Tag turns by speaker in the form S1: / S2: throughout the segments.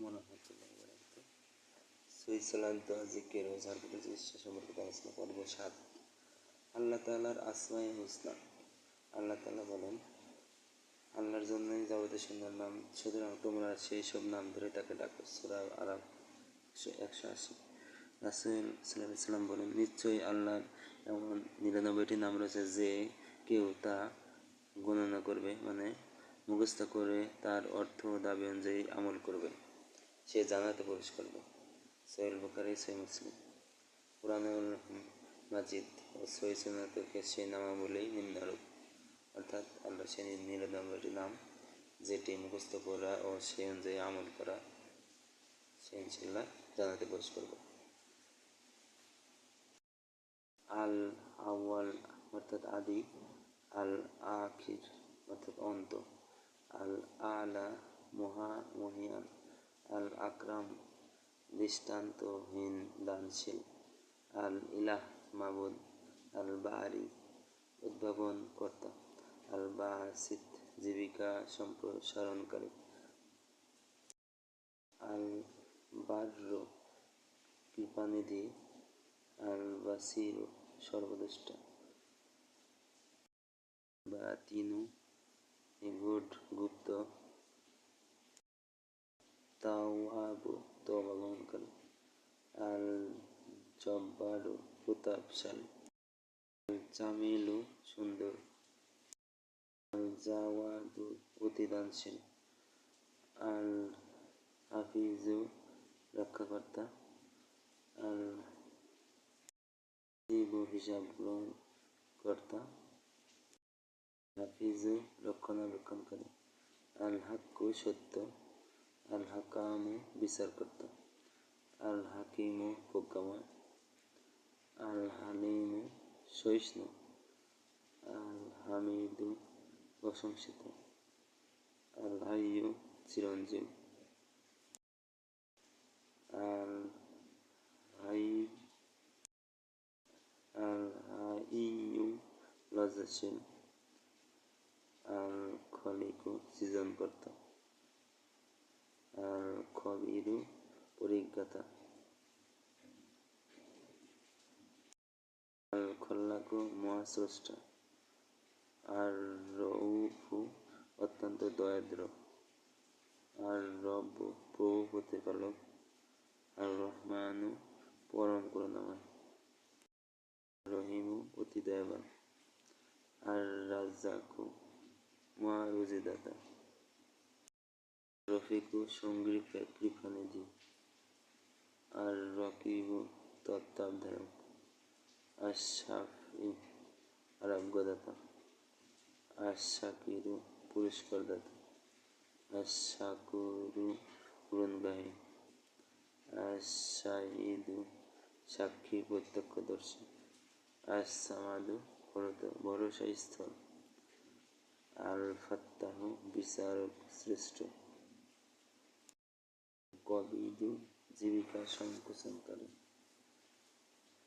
S1: রহমতুল্লাহ বরাকাত সই সালান্ত জিকের ও ঝাড়খণ্ড চিকিৎসা সম্পর্কিত আলোচনা পর্ব সাত আল্লাহ তালার আসমাই হুসনা আল্লাহ তালা বলেন আল্লাহর জন্যই যাবতীয় সুন্দর নাম সুতরাং তোমরা সেই সব নাম ধরে তাকে ডাকো সুরা আরব একশো আশি রাসুল সাল্লাহ সাল্লাম বলেন নিশ্চয়ই আল্লাহর এমন নিরানব্বইটি নাম রয়েছে যে কেউ তা গণনা করবে মানে মুখস্থ করে তার অর্থ দাবি অনুযায়ী আমল করবে সে জানাতে প্রবেশ করবে। সৈল বুখারি সৈ মুসলিম। কোরআনুল মাজিদ ও সই সুনাতকে সেই নামাবলী নিম্নরূপ। অর্থাৎ আল্লাহ সে নিরানব্বইটি নাম, যেটি মুখস্থ করা ও সেই অনুযায়ী আমল করা সে ইনশাল্লাহ জানাতে প্রবেশ করবে। আল আওয়াল অর্থাৎ আদি, আল আখির, অর্থাৎ অন্ত, আল আলা, মহা, মহিয়ান। আল আকরাম দৃষ্টান্তহীন দানশীল। আল ইলাহ মাবুদ, আল বারি উদ্ভাবন কর্তা, আল বাসিত জীবিকা সম্প্রসারণকারী। আল বার্র কৃপানিধি, আল বাসির সর্বদৃষ্টা। বা তিনু নিগুড গুপ্ত তাওয়াবু তবা গ্রহণকারী আল জব্বারু প্রতাপশালী আল জামিলু সুন্দর, আল জাওয়াদু অতিদানশীল, আল হাফিজু রক্ষাকর্তা, আল হাসিবু হিসাব গ্রহণ কর্তা হাফিজু রক্ষণাবেক্ষণকারী, আল হাক্কু সত্য আল হাকামু বিচারকর্তা আল হাকিমু প্রজ্ঞাময় আল হালিমু সহিষ্ণু আল হামিদু প্রশংসিত আল হাইয়ু চিরঞ্জীব আল হাই আল হাইয়ু লজ্জাশীল আল খলিকু সৃজনকর্তা। খবিরু পরিজ্ঞাতা। আল খল্লাকু মহাস্রষ্টা। আর রৌফু অত্যন্ত দয়াদ্র আর রব প্রভু প্রতিপালক আর রহমানু পরম করুণাময়। রহিমু অতি দয়াবান। আর রাজ্জাকু মহারুজিদাতা। রফিকু সঙ্গী কৃপানিধি আর রকিবু তত্ত্বাবধায়ক আর সাফি আরোগ্যদাতা আর শাকিরু পুরস্কারদাতা আর শাকুরু পূরণগাহী আর শাহিদু সাক্ষী প্রত্যক্ষদর্শী আর সামাদু ভরসা স্থল আল ফাত্তাহু বিচারক শ্রেষ্ঠ। কবিদু জীবিকা সংকোচনকারী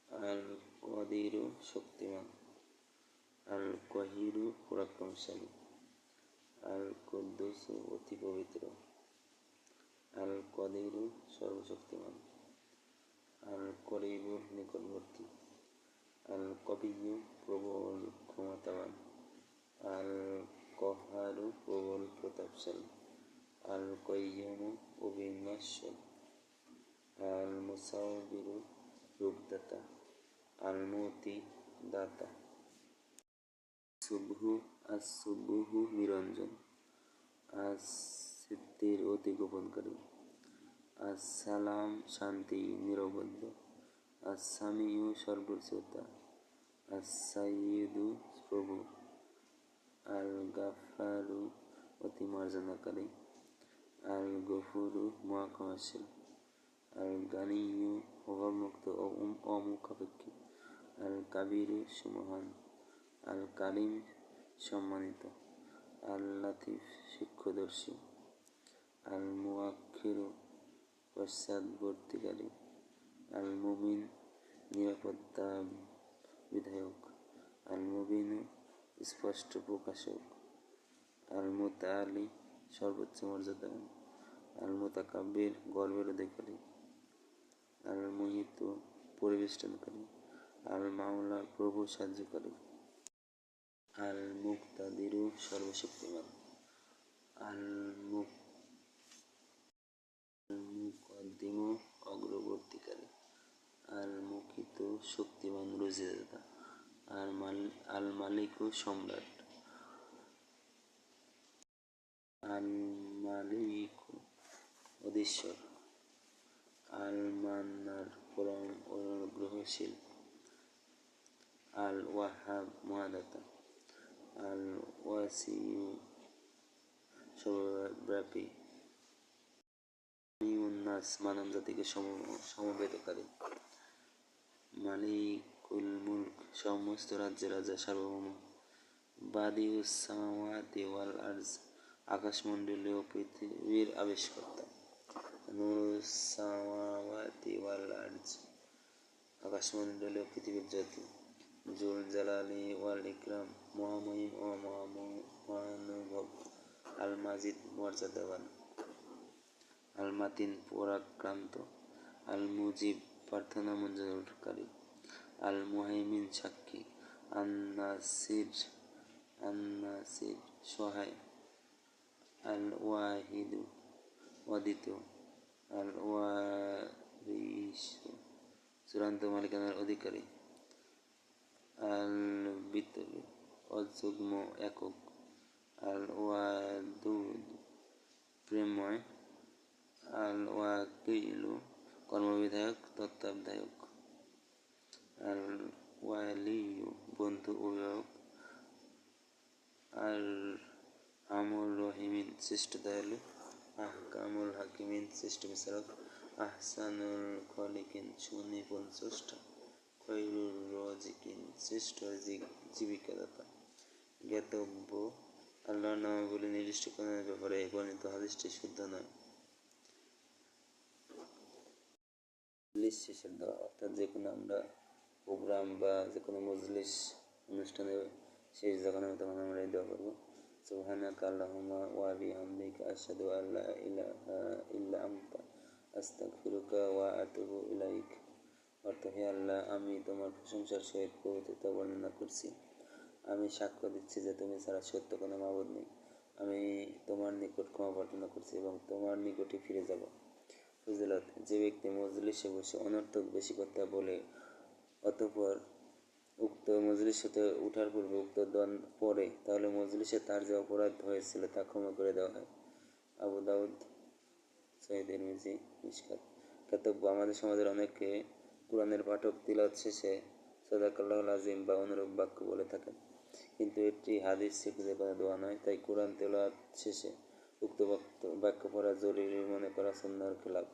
S1: আল কদিরু শক্তিমান। আল কহিরু পরাক্রমশালী। আল কদ্দুস অতি পবিত্র। আল কদিরু সর্বশক্তিমান। আল করিবু নিকটবর্তী। আল কবিয়ু প্রবল ক্ষমতাবান। আল কহারু প্রবল প্রতাপশালী। আল কয়্যমু অবিনাশ্বর আল মুসাউবিরু রূপদাতা আল মতি দাতা সুবহু আজ সুবহু নিরঞ্জন। আজ সিদ্ধির অতি গোপনকারী। আজ সালাম শান্তি নিরবদ্ধ আজ সামিউ সর্বশ্রোতা। আজ সাইয়দু প্রভু। আল গাফারু অতি মার্জনাকারী আল গফুরু মহাক্ষমাশীল আল গানিয়ু অভাবমুক্ত ও অমুখাপেক্ষী আল কাবিরু সুমহান আল কালিম সম্মানিত. আল লাতিফ শিক্ষদর্শী. আল মুআক্ষিরু পশ্চাৎবর্তীকারী আল মুমিন নিরাপত্তা বিধায়ক. আল মুবিনু স্পষ্ট প্রকাশক. আল মুতাআলি সর্বোচ্চ মর্যাদাবান আল মুতাকাব্বির গর্বের অধিকারী আল মুহিত পরিবেষ্টনকারী। আল মাওলা প্রভু সাহায্যকারী। আল মুক্তাদিরু সর্বশক্তিমান। আল মুক মুকদ্দিমু অগ্রবর্তীকারী। আল মুকিত শক্তিমান রুজিদাতা। আর মাল আল মালিক ও সম্রাট। অধীশ্বর আল মান্নার পরম অনুগ্রহশীল আল ওয়াহাব মহাদাতা আল ওয়াসিউ সর্বব্যাপী মানব জাতিকে মালিকুল মুলক সমস্ত রাজ্যের রাজা সার্বভৌম বাদিউস সামাওয়াতি ওয়াল আরজ আকাশমণ্ডলীয় পৃথিবীর আবিষ্কর্তা। নুরুস সামাওয়াতি ওয়াল আরজ। আকাশমণ্ডলীয় পৃথিবীর জ্যোতি জুল জালালি ওয়াল ইকরাম। মহামহিম ও মহানুভব। আল মাজিদ মর্যাদাবান। আল মাতিন পরাক্রান্ত। আল মুজিব প্রার্থনা মঞ্জুরকারী আল মুহাইমিন সাক্ষী। আন নাসির আন নাসির সহায়। ওয়াহিদু অদ্বিতীয় আল ওয়ারিস চূড়ান্ত মালিকানার অধিকারী আল বিতরি অযুগ্ম একক আল ওয়াদুদ প্রেমময় আল ওয়াকিলু কর্মবিধায়ক তত্ত্বাবধায়ক আল ওয়ালিয়ু বন্ধু অভিভাবক আর আমুর রহিমিন শ্রেষ্ঠ দয়ালু আহকামুল হাকিমিন শ্রেষ্ঠ বিচারক আহসানুল খলিকিন সুনিপুণ স্রষ্টা খৈরুর রজিকিন শ্রেষ্ঠ জীবিকাদাতা জ্ঞাতব্য আল্লাহর নামাবলী নির্দিষ্ট কোনো ব্যাপারে বর্ণিত হাদিসটি শুদ্ধ নয় শেষের দোয়া অর্থাৎ যে কোনো আমরা প্রোগ্রাম বা যে কোনো মজলিস অনুষ্ঠানে শেষ হবে তখন আমরা এই দোয়া করব সুবহানাক আল্লাহুম্মা ওয়া বিহামদিকা আশহাদু আল্লা ইলাহা ইল্লা আনতা আস্তাগফিরুকা ওয়া আতুবু ইলাইক অর্থ আল্লাহ, আমি তোমার প্রশংসার সহিত পবিত্রতা বর্ণনা করছি। আমি সাক্ষ্য দিচ্ছি যে তুমি ছাড়া সত্য কোনো মাবুদ নেই। আমি তোমার নিকট ক্ষমা প্রার্থনা করছি এবং তোমার নিকটে ফিরে যাব। ফজিলত, যে ব্যক্তি মজলিসে বসে অনর্থক বেশি কথা বলে, অতঃপর উক্ত মজলিস হতে উঠার পূর্বে উক্ত দন পড়ে, তাহলে মজলিসে তার যে অপরাধ হয়েছিল তা ক্ষমা করে দেওয়া হয়। আবু দাউদ, সৈয়দ মিজি মিসকাত কর্তব্য আমাদের সমাজের অনেকে কোরআনের পাঠক তিলত শেষে সদাকাল্লাহ আজিম বা অনুরূপ বাক্য বলে থাকেন। কিন্তু এটি হাদিস শিখতে কোনো দোয়া নয়, তাই কোরআন তেলাওয়াত শেষে উক্ত বাক্য- পড়া জরুরি মনে করা সুন্দর খেলাপ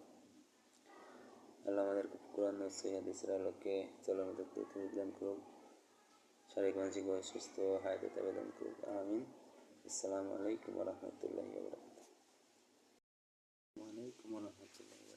S1: আল্লাহ আমাদের কোরআন হাদিসের আলোকে চলার মতো তৌফিক দান করুক। শারীরিক মানসিকভাবে সুস্থ হায়াতে আবেদন করুক। আমিন। আসসালামু আলাইকুম রহমতুল্লাহি ওয়ালাইকুম রহমতুল্লাহি।